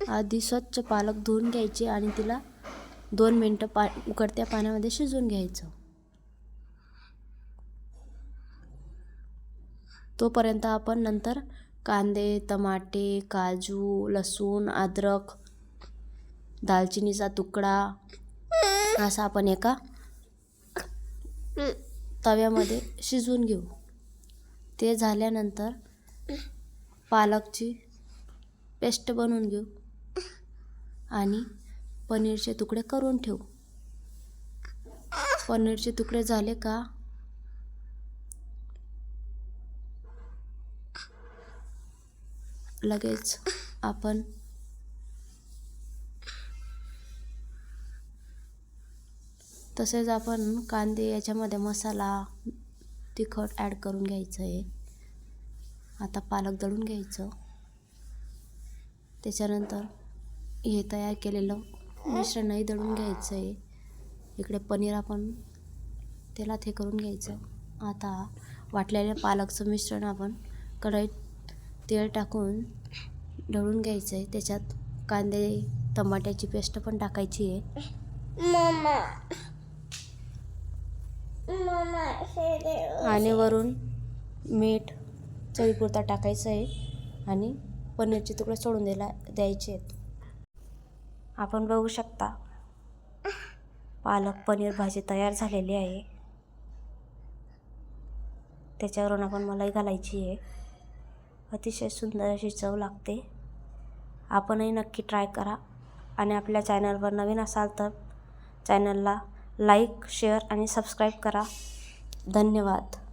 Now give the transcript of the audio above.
आधी स्वच्छ पालक धुवून घ्यायची आणि तिला दोन मिनटं पा उकडत्या पाण्यामध्ये शिजवून घ्यायचं. तोपर्यंत आपण नंतर कांदे टमाटे काजू लसूण अद्रक दालचिनीचा तुकडा असा आपण एका तव्यामध्ये शिजवून घेऊ. ते झाल्यानंतर पालकची पेस्ट बनवून घेऊ. आणि पनीरचे तुकडे करून ठेव. पनीरचे तुकडे झाले का? लगेच आपण तसेच आपण कांदे याच्यामध्ये मसाला तिखट ॲड करून घ्यायचं आहे आता पालक दळून घ्यायचं. त्याच्यानंतर हे तयार केलेलं. मिश्रणही दळून घ्यायचं आहे इकडे पनीर आपण तेलात हे करून घ्यायचं. आता वाटलेल्या पालकचं मिश्रण आपण कढईत तेल टाकून ढवळून घ्यायचं आहे त्याच्यात कांदे टमाट्याची पेस्ट पण टाकायची आहे. आणि वरून मीठ चवीपुरता टाकायचं आहे आणि पनीरचे तुकडे सोडून द्यायला द्यायचे आहेत आपण बघू शकता. पालक पनीर भाजी तयार झालेली आहे. त्याच्यावरून आपण मलाई घालायची आहे. अतिशय सुंदर अशी चव लागते. आपणही नक्की ट्राय करा. आणि आपल्या चॅनलवर नवीन असाल तर चॅनलला लाईक शेअर आणि सबस्क्राईब करा. धन्यवाद.